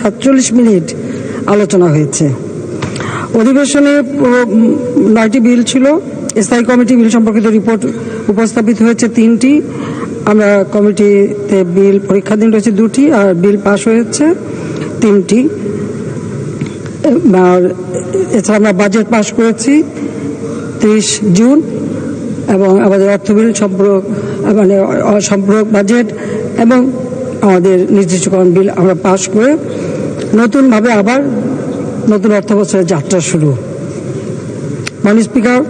সাতচল্লিশ মিনিট আলোচনা হয়েছে। অধিবেশনে নয়টি বিল ছিল। স্থায়ী কমিটি বিল সম্পর্কিত রিপোর্ট উপস্থাপিত হয়েছে তিনটি। আমরা কমিটিতে বিল পরীক্ষাধীন রয়েছে দুটি আর বিল পাশ হয়েছে তিনটি। আর এছাড়া আমরা বাজেট পাশ করেছি ত্রিশ জুন এবং আমাদের অর্থ বিল সম্পূরক মানে সম্পূরক বাজেট এবং আমাদের নির্দিষ্টকরণ বিল আমরা পাশ করে নতুনভাবে আবার নতুন অর্থ বছরের যাত্রা শুরু। মানি স্পিকার,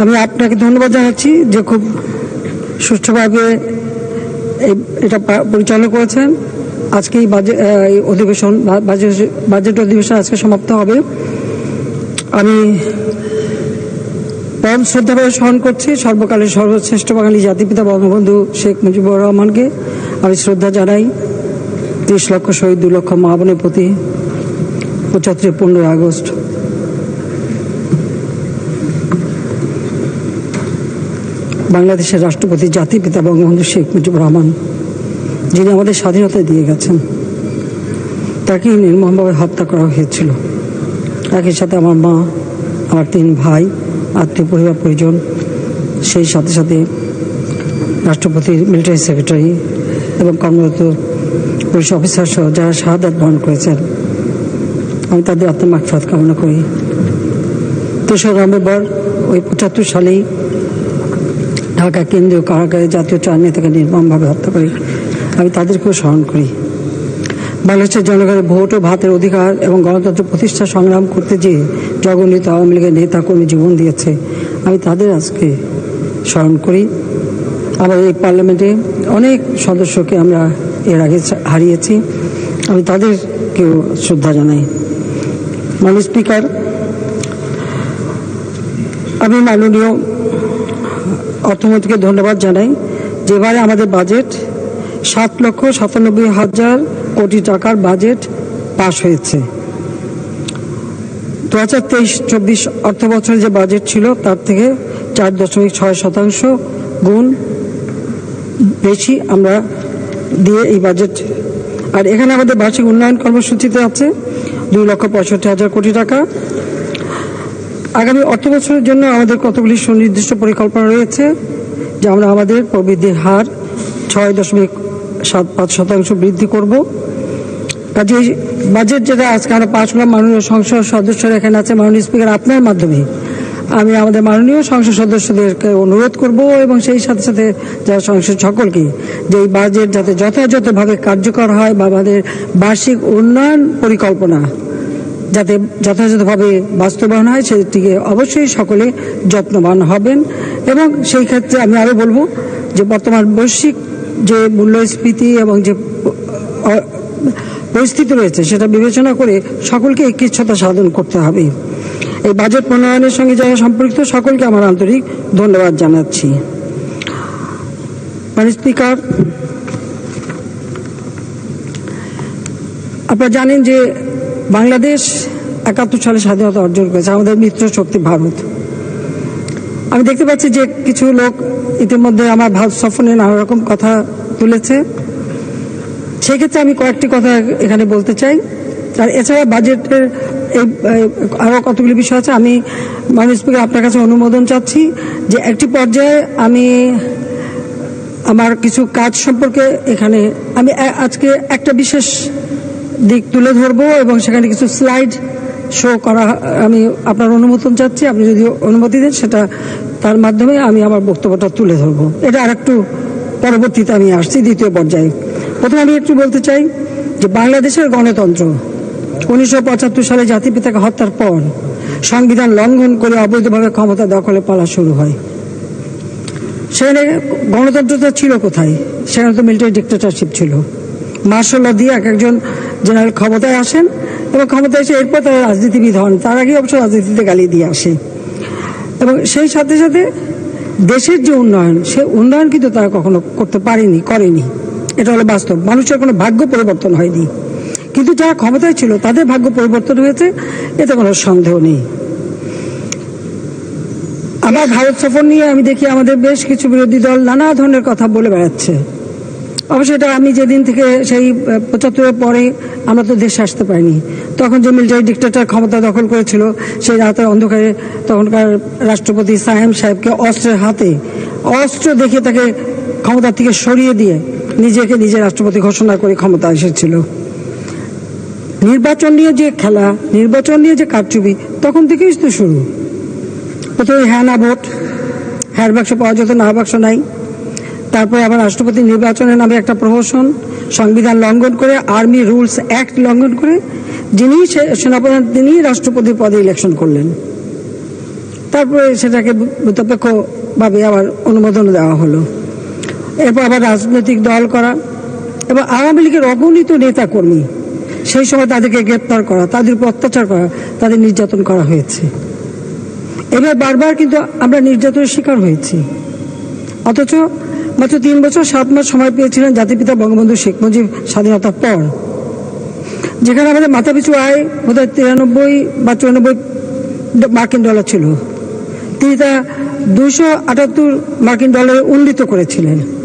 আমি আপনাকে ধন্যবাদ জানাচ্ছি যে খুব সুষ্ঠুভাবে এটা পরিচালনা করেছেন। আজকে এই এই অধিবেশন বাজেট অধিবেশন আজকে সমাপ্ত হবে। আমি পরম শ্রদ্ধাভাবে স্মরণ করছি সর্বকালের সর্বশ্রেষ্ঠ বাঙালি জাতিপিতা বঙ্গবন্ধু শেখ মুজিবুর রহমানকে। আমি শ্রদ্ধা জানাই ত্রিশ লক্ষ শহীদ, দু লক্ষ মা বোনের প্রতি পঁচাত্তর পনেরোই আগস্ট। বাংলাদেশের রাষ্ট্রপতি জাতিপিতা বঙ্গবন্ধু শেখ মুজিবুর রহমান, যিনি আমাদের স্বাধীনতা দিয়ে গেছেন, তাকেই নির্মমভাবে হত্যা করা হয়েছিল। একই সাথে আমার মা, আমার তিন ভাই আত্মীয় পরিবার প্রয়োজন সেই সাথে সাথে রাষ্ট্রপতির মিলিটারি সেক্রেটারি এবং কর্মরত পুলিশ অফিসার সহ যারা শাহাদাত বরণ করেছেন, আমি তাদের আত্মমাকফাত কামনা করি। তেসরা নভেম্বর ওই পঁচাত্তর সালেই ঢাকা কেন্দ্রীয় কারাগারে জাতীয় চার নেতাকে নির্মমভাবে হত্যা করি আমি তাদেরকেও স্মরণ করি। বাংলাদেশের জনগণের ভোট ও ভাতের অধিকার এবং গণতন্ত্র প্রতিষ্ঠা সংগ্রাম করতে যে জগন্নিত আওয়ামী লীগের নেতা, কর্মী জীবন দিয়েছে। আমি তাদের আজকে স্মরণ করি। আমাদের এই পার্লামেন্টে অনেক সদস্যকে আমরা এর আগে হারিয়েছি। আমি তাদেরকেও শ্রদ্ধা জানাই। মাননীয় স্পিকার, আমি মাননীয় অর্থমন্ত্রীকে ধন্যবাদ জানাই যেবারে আমাদের বাজেট সাত লক্ষ সাতানব্বই হাজার কোটি টাকার বাজেট পাশ হয়েছে। দু হাজার তেইশ, চব্বিশ অর্থ বছরে যে বাজেট ছিল, তার থেকে চার দশমিক ছয় শতাংশ গুণ বেশি আমরা দিয়ে এই বাজেট আর এখানে আমাদের বার্ষিক উন্নয়ন কর্মসূচিতে আছে দুই লক্ষ পঁয়ষট্টি হাজার কোটি টাকা। আগামী অর্থ বছরের জন্য আমাদের কতগুলি সুনির্দিষ্ট পরিকল্পনা রয়েছে যে আমরা আমাদের প্রবৃদ্ধির হার ছয় দশমিক সাত পাঁচ শতাংশ বৃদ্ধি করব। কাজে বাজেট যেটা, আজকে আমরা পাশ করলাম মাননীয় সংসদ সদস্যরা এখানে আছে মাননীয় স্পিকার আপনার মাধ্যমে। আমি আমাদের মাননীয় সংসদ সদস্যদেরকে অনুরোধ করব এবং সেই সাথে সাথে যারা সংসদ সকলকে যে এই বাজেট যাতে যথাযথভাবে কার্যকর হয় বা আমাদের বার্ষিক উন্নয়ন পরিকল্পনা যাতে যথাযথভাবে বাস্তবায়ন হয়, সেটিকে অবশ্যই সকলে যত্নবান হবেন। এবং সেই ক্ষেত্রে আমি আরও বলব যে বর্তমান বৈশ্বিক যে মূল্যস্ফীতি এবং যে পরিস্থিতি রয়েছে, সেটা বিবেচনা করে সকলকে একৃচ্ছতা সাধন করতে হবে। এই বাজেট প্রণয়নের সঙ্গে যারা সম্পর্কিত সকলকে আমার আন্তরিক ধন্যবাদ জানাচ্ছি। স্পিকার, আপনারা জানেন যে বাংলাদেশ একাত্তর সালে স্বাধীনতা অর্জন করেছে, আমাদের মিত্র শক্তি ভারত। আমি দেখতে পাচ্ছি যে কিছু লোক ইতিমধ্যে আমার ভারত সফরে নানা রকম কথা তুলেছে। সেক্ষেত্রে আমি কয়েকটি কথা এখানে বলতে চাই। আর এছাড়া বাজেটের এই আরও কতগুলি বিষয় আছে, আমি মাননীয় স্পিকার আপনার কাছে অনুমোদন চাচ্ছি যে একটি পর্যায়ে আমি আমার কিছু কাজ সম্পর্কে এখানে আমি আজকে একটা বিশেষ দিক তুলে ধরবো এবং সেখানে কিছু স্লাইড শো করা, আমি আপনার অনুমোদন চাচ্ছি। আপনি যদি অনুমতি দেন, সেটা তার মাধ্যমে আমি আমার বক্তব্যটা তুলে ধরবো। এটা আর একটু পরবর্তীতে আমি আসছি, দ্বিতীয় পর্যায়ে। প্রথমে আমি একটু বলতে চাই যে বাংলাদেশের গণতন্ত্র উনিশশো পঁচাত্তর সালে জাতিপিতাকে হত্যার পর সংবিধান লঙ্ঘন করে অবৈধভাবে ক্ষমতা দখলে পালা শুরু হয়। সেখানে গণতন্ত্রটা ছিল কোথায়? সেখানে তো মিলিটারি ডিক্টেটরশিপ ছিল। মার্শাল দিয়ে এক একজন জেনারেল ক্ষমতায় আসেন এবং ক্ষমতায় এসে এরপর তারা রাজনীতিবিদ হন। তার আগে অবশ্য রাজনীতিতে গালি দিয়ে আসে। এবং সেই সাথে সাথে দেশের যে উন্নয়ন, সে উন্নয়ন কিন্তু তারা কখনো করতে পারেনি, করেনি। এটা হলো বাস্তব। মানুষের কোনো ভাগ্য পরিবর্তন হয়নি। কিন্তু যারা ক্ষমতায় ছিল, তাদের ভাগ্য পরিবর্তন হয়েছে, এতে কোনো সন্দেহ নেই। আবার ভারত সফর নিয়ে আমি দেখি আমাদের বেশ কিছু বিরোধী দল নানা ধরনের কথা বলে বেড়াচ্ছে। অবশ্য এটা আমি যেদিন থেকে সেই পঁচাত্তরের পরে আমরা তো দেশে আসতে পারিনি। তখন যে মিলিটারি ডিক্টেটর ক্ষমতা দখল করেছিল, সেই রাতের অন্ধকারে তখনকার রাষ্ট্রপতি সাহেম সাহেবকে অস্ত্রের হাতে, অস্ত্র দেখিয়ে তাকে ক্ষমতা থেকে সরিয়ে দিয়ে নিজেকে নিজে রাষ্ট্রপতি ঘোষণা করে ক্ষমতা এসেছিল। নির্বাচন নিয়ে যে খেলা, নির্বাচন নিয়ে যে কারচুপি, তখন থেকেই তো শুরু। প্রথমে হ্যাঁ না, ভোট। হ্যাঁ বাক্স পাওয়া যেত, না, বাক্স নাই। তারপরে আবার রাষ্ট্রপতি নির্বাচনের নামে একটা প্রহসন, সংবিধান লঙ্ঘন করে, আর্মি রুলস অ্যাক্ট লঙ্ঘন করে, যিনি সেনাপ্রধান তিনি রাষ্ট্রপতি পদে ইলেকশন করলেন। তারপরে সেটাকে নিরপেক্ষভাবে আবার অনুমোদন দেওয়া হলো। এরপর আবার রাজনৈতিক দল করা এবং আওয়ামী লীগের অগণিত নেতা কর্মী সেই সময় তাদেরকে গ্রেপ্তার করা, তাদের উপর অত্যাচার করা, তাদের নির্যাতন করা হয়েছে। এবার বারবার কিন্তু আমরা নির্যাতনের শিকার হয়েছি। অথচ মাত্র তিন বছর, সাত মাস সময় পেয়েছিলেন জাতিপিতা বঙ্গবন্ধু শেখ মুজিব স্বাধীনতার পর। যেখানে আমাদের মাথাপিছু আয় বোধহয় তিরানব্বই বা চুরানব্বই মার্কিন ডলার ছিল। তিনি তা দুশো আটাত্তর মার্কিন ডলারে উন্নীত করেছিলেন।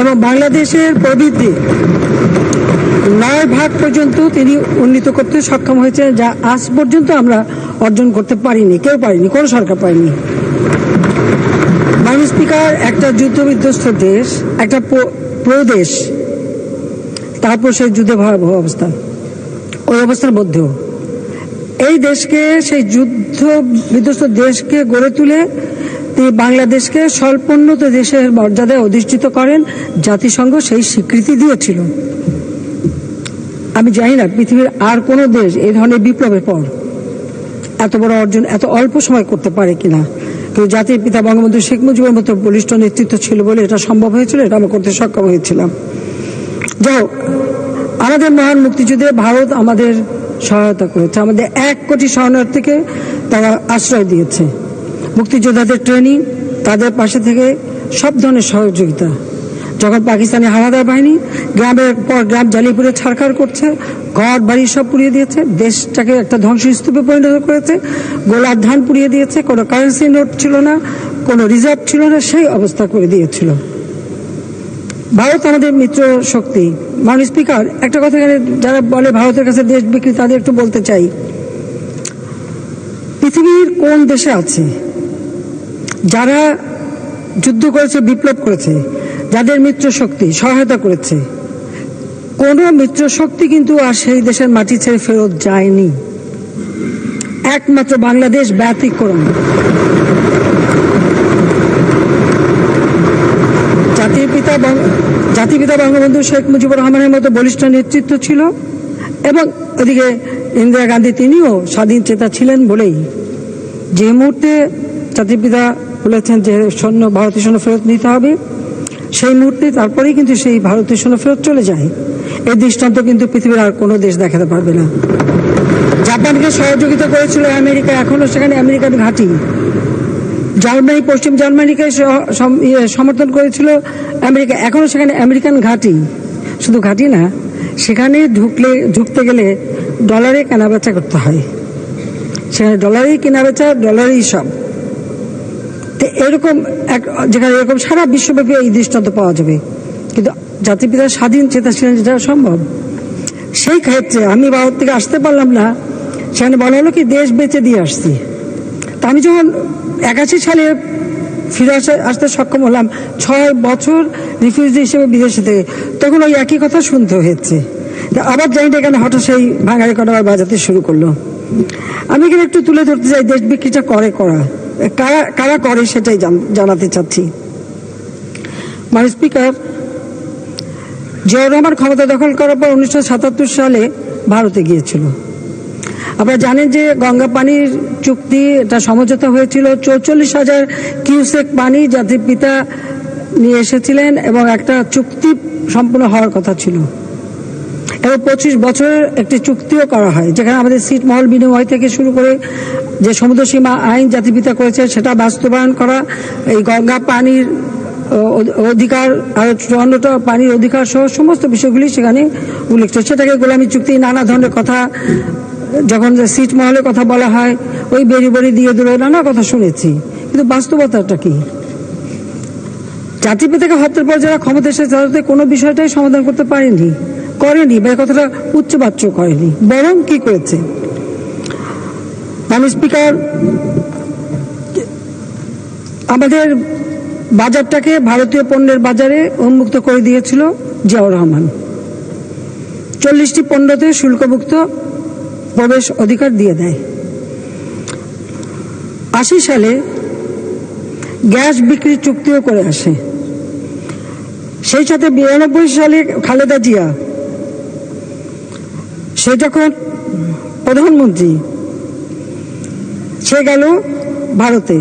এবং বাংলাদেশের প্রবৃদ্ধি নয় ভাগ পর্যন্ত তিনি উন্নীত করতে সক্ষম হয়েছেন, যা আজ পর্যন্ত আমরা অর্জন করতে পারিনি, কেউ পারিনি, কোনো সরকার পারেনি মাননীয় স্পিকার, একটা যুদ্ধ বিধ্বস্ত দেশ, একটা প্রদেশ, তারপর সেই যুদ্ধে ভয়াবহ অবস্থা ওই অবস্থার মধ্যেও। এই দেশকে, সেই যুদ্ধ বিধ্বস্ত দেশকে গড়ে তুলে তিনি বাংলাদেশকে স্বল্পোন্নত দেশের মর্যাদায় অধিষ্ঠিত করেন জাতিসংঘ সেই স্বীকৃতি দিয়েছিল। আমি জানি না পৃথিবীর আর কোন দেশ এই ধরনের বিপ্লবের পর এত বড় অর্জন এত অল্প সময় করতে পারে কিনা। কিন্তু জাতির পিতা বঙ্গবন্ধু শেখ মুজিবের মতো বলিষ্ঠ নেতৃত্ব ছিল বলে এটা সম্ভব হয়েছিল এটা আমরা করতে সক্ষম হয়েছিলাম। যাই হোক, আমাদের মহান মুক্তিযুদ্ধে ভারত আমাদের সহায়তা করেছে। আমাদের এক কোটি শরণার্থীকে তারা আশ্রয় দিয়েছে। মুক্তিযোদ্ধাদের ট্রেনিং তাদের পাশে থেকে সব ধরনের সহযোগিতা। যখন পাকিস্তানি হানাদার বাহিনী গ্রামের পর গ্রাম জ্বালিয়ে পুড়ে ছাড়খাড় করছে, ঘর, বাড়ি সব পুড়িয়ে দিয়েছে, দেশটাকে একটা ধ্বংসস্তূপে পরিণত করেছে গোলার ধান পুড়িয়ে দিয়েছে, কোনো কারেন্সি নোট ছিল না, কোনো রিজার্ভ ছিল না, সেই অবস্থা করে দিয়েছিল। ভারত আমাদের মিত্র শক্তি। মাননীয় স্পিকার একটা কথা এখানে যারা বলে ভারতের কাছে দেশ বিক্রি, তাদের একটু বলতে চাই। পৃথিবীর কোন দেশে আছে যারা যুদ্ধ করেছে, বিপ্লব করেছে, যাদের মিত্র শক্তি সহায়তা করেছে, কোন মিত্র শক্তি কিন্তু আর সেই দেশের মাটি ছেড়ে ফেরত যায়নি। একমাত্র বাংলাদেশ ব্যতিক্রম। জাতির পিতা জাতির পিতা বঙ্গবন্ধু শেখ মুজিবুর রহমানের মতো বলিষ্ঠ নেতৃত্ব ছিল এবং ওদিকে ইন্দিরা গান্ধী তিনিও স্বাধীন চেতা ছিলেন বলেই। যে মুহূর্তে জাতির পিতা বলেছেন যে সৈন্য ভারতীয় সৈন্য ফেরত নিতে হবে। সেই মুহূর্তে তারপরেই কিন্তু সেই ভারতীয় সৈন্য ফেরত চলে যায়। এই দৃষ্টান্ত কিন্তু পৃথিবীর আর কোনো দেশ দেখাতে পারবে না। জাপানকে সহযোগিতা করেছিল আমেরিকা এখনও সেখানে আমেরিকান ঘাঁটি। জার্মানি পশ্চিম জার্মানিকে ইয়ে, সমর্থন করেছিল আমেরিকা এখনও সেখানে আমেরিকান ঘাঁটি। শুধু ঘাঁটি না সেখানে ঢুকলে ঢুকতে গেলে ডলারে কেনাবেচা করতে হয়। সেখানে ডলারেই কেনাবেচা ডলারেই সব। এরকম এক, যেখানে এরকম সারা বিশ্বব্যাপী এই দৃষ্টান্ত পাওয়া যাবে। কিন্তু জাতিপিতা স্বাধীন চেতা ছিলেন যেটা সম্ভব। সেই ক্ষেত্রে আমি ভারত থেকে আসতে পারলাম না। সেখানে বলা হলো কি, দেশ বেঁচে দিয়ে আসছি। তা আমি যখন একাশি সালে ফিরে আসা, আসতে সক্ষম হলাম, ছয় বছর রিফিউজি হিসেবে বিদেশে থেকে, তখন ওই একই কথা শুনতে হয়েছে। আবার জানি এখানে হঠাৎ সেই কটা আবার বাজাতে শুরু করল। আমি এখানে একটু তুলে ধরতে চাই, দেশ বিক্রিটা করে, করা। কারা কারা করে সেটাই জানাতে চাচ্ছি। মানে স্পিকার, জিয়াউর রহমান ক্ষমতা দখল করার পর উনিশশো সাতাত্তর সালে ভারতে গিয়েছিল। আপনারা জানেন যে গঙ্গা পানির চুক্তি, এটা সমঝোতা হয়েছিল। চৌচল্লিশ হাজার কিউসেক পানি জাতির পিতা নিয়ে এসেছিলেন এবং একটা চুক্তি সম্পূর্ণ হওয়ার কথা ছিল। এবং পঁচিশ বছরের একটি চুক্তিও করা হয়, যেখানে আমাদের সিট মহল বিনিময় থেকে শুরু করে যে সমুদ্র সীমা আইন জাতিপিতা করেছে, সেটা বাস্তবায়ন করা, এই গঙ্গা পানির অধিকার আর চুয়ান্নটা পানির অধিকার সহ সমস্ত বিষয়গুলি সেখানে উল্লেখ। সেটাকে গোলামী চুক্তি, নানা ধরনের কথা, যখন সিট মহলের কথা বলা হয়, ওই বেরি বেরি দিয়ে দূরে নানা কথা শুনেছি। কিন্তু বাস্তবতাটা কি? জাতিপিতাকে হত্যার পর যারা ক্ষমতা এসেছে, তারা তো কোনো বিষয়টাই সমাধান করতে পারেনি, করেনি, বা কথাটা উচ্চবাচ্য করেনি। বরং কি করেছে? মাননীয় স্পিকার আমাদের বাজারটাকে ভারতীয় পণ্যের বাজারে উন্মুক্ত করে দিয়েছিল জিয়াউর রহমান। চল্লিশটি পণ্যতে শুল্কমুক্ত প্রবেশ অধিকার দিয়ে দেয়। আশি সালে গ্যাস বিক্রির চুক্তিও করে আসে। সেই সাথে বিরানব্বই সালে খালেদা জিয়া, সে যখন প্রধানমন্ত্রী সে গেল ভারতে।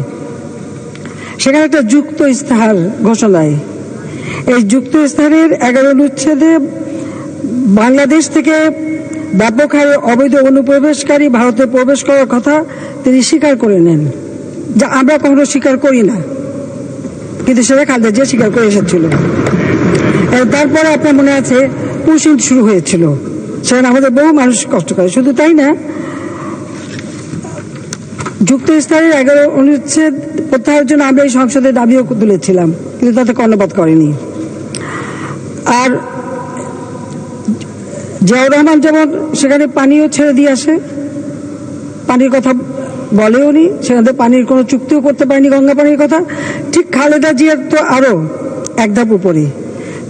সেখানে একটা যুক্ত ইস্তাহার ঘোষণায়। এই যুক্ত ইস্তাহারের এগারো অনুচ্ছেদে বাংলাদেশ থেকে ব্যাপক হারে অবৈধ অনুপ্রবেশকারী ভারতে প্রবেশ করার কথা তিনি স্বীকার করে নেন। যা আমরা কখনো স্বীকার করি না। কিন্তু সেটা খালেদা জিয়া স্বীকার করে এসেছিল। তারপরে আপনার মনে আছে পুশিং শুরু হয়েছিল। সেখানে আমাদের বহু মানুষ কষ্ট করে। শুধু তাই না যুক্ত স্তরের এগারো অনুচ্ছেদ প্রত্যাহারের জন্য আমরা এই সংসদে দাবিও তুলেছিলাম, কিন্তু তাতে কর্ণপাত করেনি। আর জিয়াউর রহমান যেমন সেখানে পানিও ছেড়ে দিয়ে আসে, পানির কথা বলেও নি, সেখানে পানির কোনো চুক্তিও করতে পারেনি গঙ্গা পানির কথা। ঠিক খালেদা জিয়ার তো আরও এক ধাপ উপরে।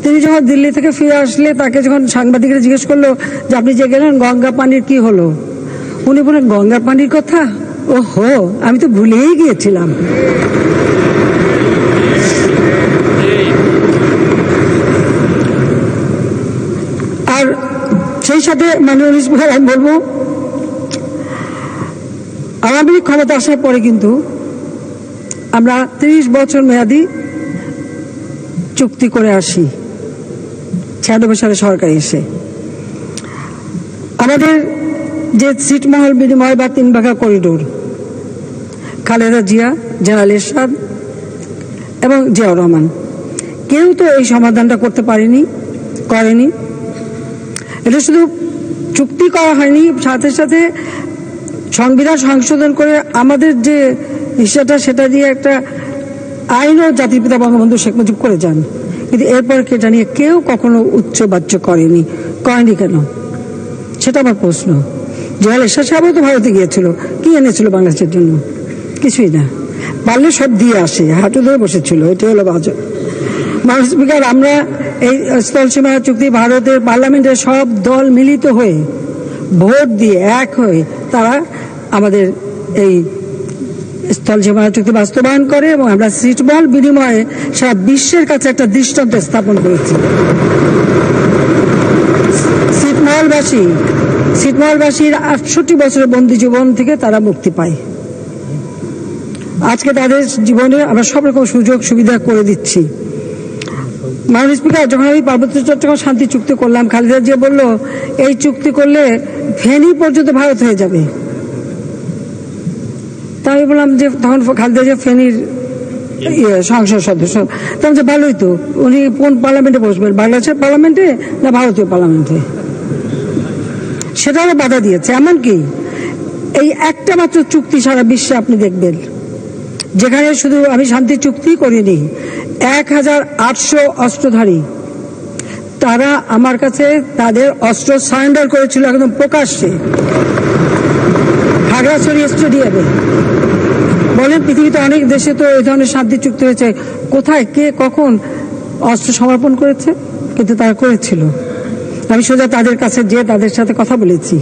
তিনি যখন দিল্লি থেকে ফিরে আসলে তাকে যখন সাংবাদিকরা জিজ্ঞেস করল যে আপনি যে গেলেন, গঙ্গা পানির কি হলো? উনি বলেন গঙ্গা পানির কথা? ও হো আমি তো ভুলেই গিয়েছিলাম। আর সেই সাথে মাননীয় স্পিকার আমি বলব, আওয়ামী লীগ ক্ষমতা আসার পরে কিন্তু আমরা ত্রিশ বছর মেয়াদি চুক্তি করে আসি, ছিয়ানব্বই সালে সরকার এসে। আমাদের যে ছিটমহল বিনিময় বা তিন ভাগা করিডোর। খালেদা জিয়া, জেনারেল এরশাদ এবং জিয়াউর রহমান। কেউ তো এই সমাধানটা করতে পারেনি, করেনি। এটা শুধু চুক্তি করা হয়নি, সাথে সাথে সংবিধান সংশোধন করে আমাদের যে হিসাবটা সেটা দিয়ে একটা আইনও জাতির পিতা বঙ্গবন্ধু শেখ মুজিব করে যান। কিন্তু এরপর এটা নিয়ে কেউ কখনো উচ্চ বাচ্য করেনি? করেনি কেন? সেটা আমার প্রশ্ন। এরশাদ সাহেবও তো ভারতে গিয়েছিল। কি এনেছিল বাংলাদেশের জন্য? কিছুই না। পারলে সব দিয়ে আসে, হাঁটু ধরে বসেছিল, এটাই হলো মানুষ স্পিকার, আমরা এই স্থল সীমা চুক্তি ভারতের পার্লামেন্টের সব দল মিলিত হয়ে, ভোট দিয়ে এক হয়ে তারা আমাদের এই স্থল সীমানা চুক্তি বাস্তবায়ন করে এবং আমরা সিটবল বিনিময়ে সারা বিশ্বের কাছে একটা দৃষ্টান্ত স্থাপন করেছি। ছিটমহলবাসী ছিটমহলবাসীর আটষট্টি বছরের বন্দি জীবন থেকে তারা মুক্তি পায়। আজকে তাদের জীবনে আমরা সব রকম সুযোগ সুবিধা করে দিচ্ছি। মাননীয় স্পিকার, যখন আমি পার্বত্য চট্টগ্রাম শান্তি চুক্তি করলাম, খালেদা জিয়া বলল, এই চুক্তি করলে ফেনী পর্যন্ত ভারত হয়ে যাবে। তা আমি বললাম যে, তখন খালেদা জিয়া ফেনীর ইয়ে সংসদ সদস্য। তখন যে ভালোই তো, উনি কোন পার্লামেন্টে বসবেন, বাংলাদেশের পার্লামেন্টে না ভারতীয় পার্লামেন্টে? সেটাও বাধা দিয়েছে। এমনকি এই একটা মাত্র চুক্তি সারা বিশ্বে আপনি দেখবেন। যেখানে শুধু আমি শান্তি চুক্তি করিনি, এক হাজার আটশো অস্ত্রধারী, তারা আমার কাছে তাদের অস্ত্র সারেন্ডার করেছিল একদম প্রকাশ্যে। খাগড়াছড়ি স্টেডিয়ামে। বলেন, পৃথিবীতে অনেক দেশে তো এই ধরনের শান্তি চুক্তি হয়েছে। কোথায়, কে, কখন অস্ত্র সমর্পণ করেছে? কিন্তু তারা করেছিল। আমি সোজা তাদের কাছে যেয়ে তাদের সাথে কথা বলেছি।